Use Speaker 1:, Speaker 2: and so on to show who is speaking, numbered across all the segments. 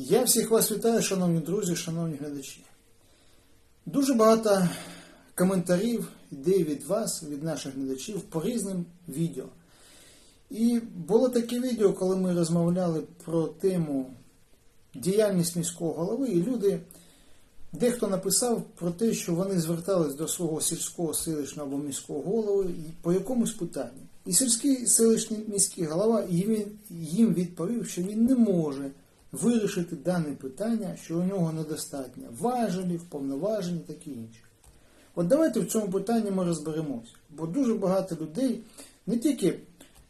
Speaker 1: Я всіх вас вітаю, шановні друзі, шановні глядачі. Дуже багато коментарів йде від вас, від наших глядачів по різним відео. І було таке відео, коли ми розмовляли про тему діяльність міського голови, і люди, дехто написав про те, що вони звертались до свого сільського селищного або міського голови по якомусь питанню. І сільський селищний міський голова їм, відповів, що він не може вирішити дане питання, що у нього недостатньо важелів, повноважень і таке інше. От давайте в цьому питанні ми розберемося. Бо дуже багато людей, не тільки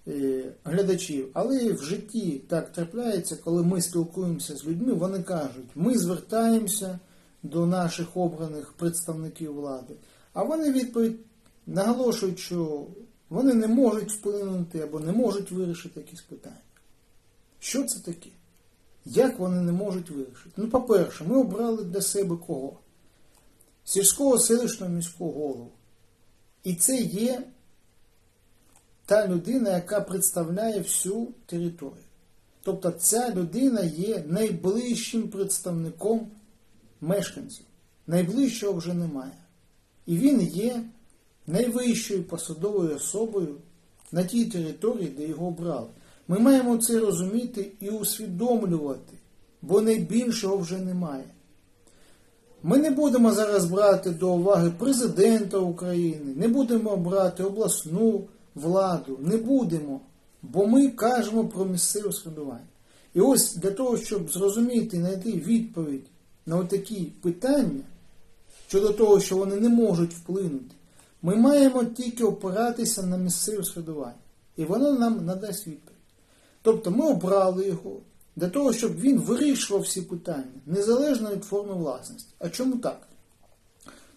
Speaker 1: е, глядачів, але і в житті так трапляється, коли ми спілкуємося з людьми, вони кажуть, ми звертаємося до наших обраних представників влади, а вони відповідь наголошують, що вони не можуть вплинути або не можуть вирішити якісь питання. Що це таке? Як вони не можуть вирішити? Ну, по-перше, ми обрали для себе кого? Сільського селищного міського голову. І це є та людина, яка представляє всю територію. Тобто ця людина є найближчим представником мешканців. Найближчого вже немає. І він є найвищою посадовою особою на тій території, де його обрали. Ми маємо це розуміти і усвідомлювати, бо найбільшого вже немає. Ми не будемо зараз брати до уваги президента України, не будемо брати обласну владу, не будемо, бо ми кажемо про місцеве самоврядування. І ось для того, щоб зрозуміти і знайти відповідь на такі питання щодо того, що вони не можуть вплинути, ми маємо тільки опиратися на місцеве самоврядування. І воно нам надасть відповідь. Тобто ми обрали його для того, щоб він вирішував всі питання, незалежно від форми власності. А чому так?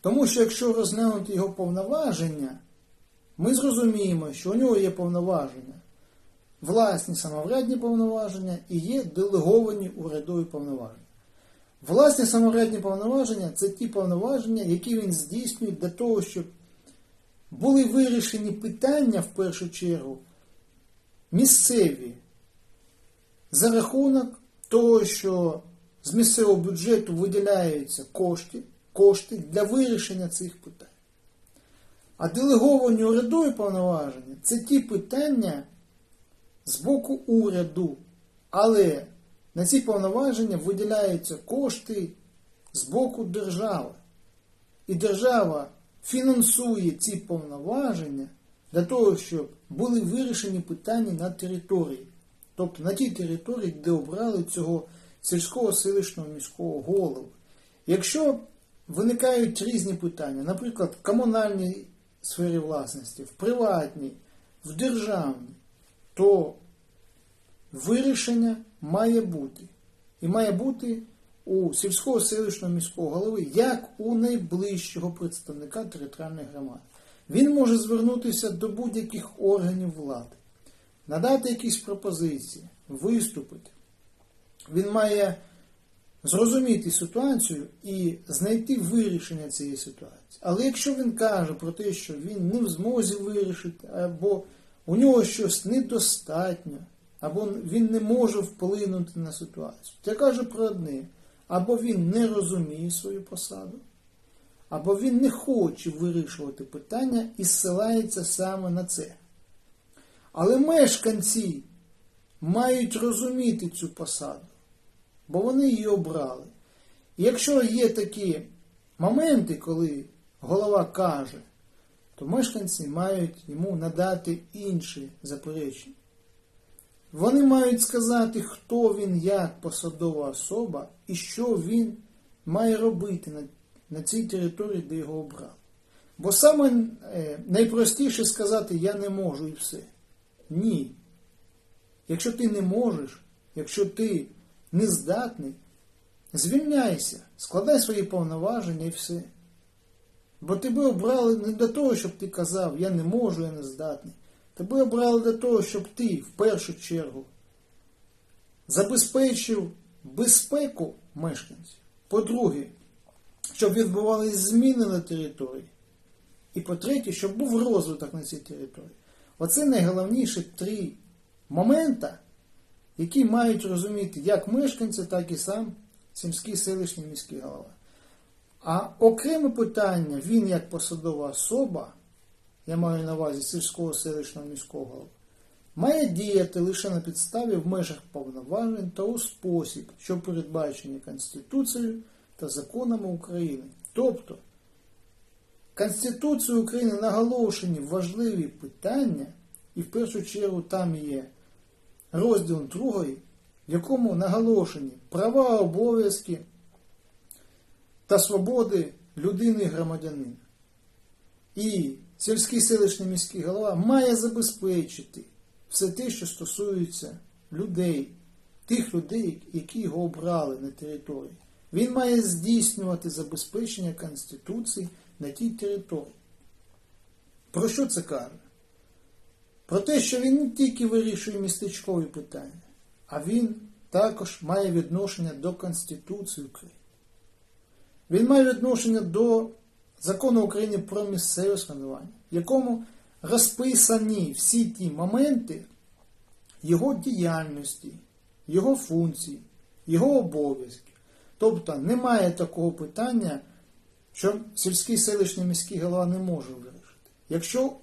Speaker 1: Тому що якщо розглянути його повноваження, ми зрозуміємо, що у нього є повноваження, власні самоврядні повноваження і є делеговані урядові повноваження. Власні самоврядні повноваження це ті повноваження, які він здійснює для того, щоб були вирішені питання в першу чергу місцеві за рахунок того, що з місцевого бюджету виділяються кошти, кошти для вирішення цих питань. А делеговані урядові повноваження це ті питання з боку уряду. Але на ці повноваження виділяються кошти з боку держави. І держава фінансує ці повноваження для того, щоб були вирішені питання на території. Тобто на тій території, де обрали цього сільського селищного міського голову. Якщо виникають різні питання, наприклад, в комунальній сфері власності, в приватній, в державній, то вирішення має бути. І має бути у сільського селищного міського голови як у найближчого представника територіальної громади. Він може звернутися до будь-яких органів влади надати якісь пропозиції, виступити. Він має зрозуміти ситуацію і знайти вирішення цієї ситуації. Але якщо він каже про те, що він не в змозі вирішити, або у нього щось недостатньо, або він не може вплинути на ситуацію, то я кажу про одне, або він не розуміє свою посаду, або він не хоче вирішувати питання і зсилається саме на це. Але мешканці мають розуміти цю посаду, бо вони її обрали. І якщо є такі моменти, коли голова каже, то мешканці мають йому надати інші заперечення. Вони мають сказати, хто він як посадова особа і що він має робити на, на цій території, де його обрали. Бо саме е, найпростіше сказати я не можу і все. Ні. Якщо ти не можеш, якщо ти не здатний, звільняйся, складай свої повноваження і все. Бо тебе обрали не для того, щоб ти казав, я не можу, я не здатний. Тебе обрали для того, щоб ти в першу чергу забезпечив безпеку мешканців. По-друге, щоб відбувалися зміни на території. І по-третє, щоб був розвиток на цій території. Оце найголовніші три моменти, які мають розуміти як мешканці, так і сам сільський селищний міський голова. А окреме питання, він як посадова особа, я маю на увазі сільського селищного міського голови, має діяти лише на підставі в межах повноважень та у спосіб, що передбачені Конституцією та законами України. Тобто, Конституцією України наголошені важливі питання, і в першу чергу там є розділ другий, в якому наголошені права, обов'язки та свободи людини і громадянина. І сільський селищний міський голова має забезпечити все те, що стосується людей, тих людей, які його обрали на території. Він має здійснювати забезпечення Конституції на тій території. Про що це каже? Про те, що він не тільки вирішує містечкові питання, а він також має відношення до Конституції України. Він має відношення до закону України про місцеве самоврядування, в якому розписані всі ті моменти його діяльності, його функцій, його обов'язків. Тобто немає такого питання, що сільський селищний міський голова не може вирішити. Якщо,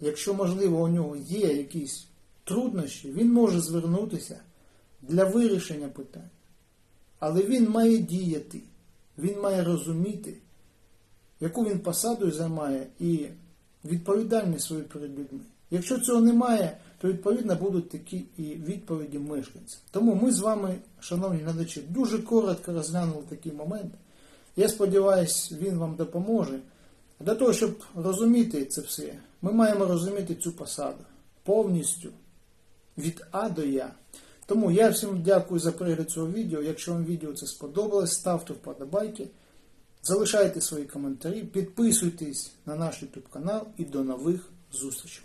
Speaker 1: якщо можливо, у нього є якісь труднощі, він може звернутися для вирішення питань. Але він має діяти, він має розуміти, яку він посаду займає і відповідальність свою перед людьми. Якщо цього немає, то відповідно будуть такі і відповіді мешканців. Тому ми з вами, шановні глядачі, дуже коротко розглянули такий момент. Я сподіваюся, він вам допоможе. Для того, щоб розуміти це все, ми маємо розуміти цю посаду повністю від А до Я. Тому я всім дякую за перегляд цього відео. Якщо вам відео це сподобалось, ставте вподобайки, залишайте свої коментарі, підписуйтесь на наш YouTube канал і до нових зустрічей.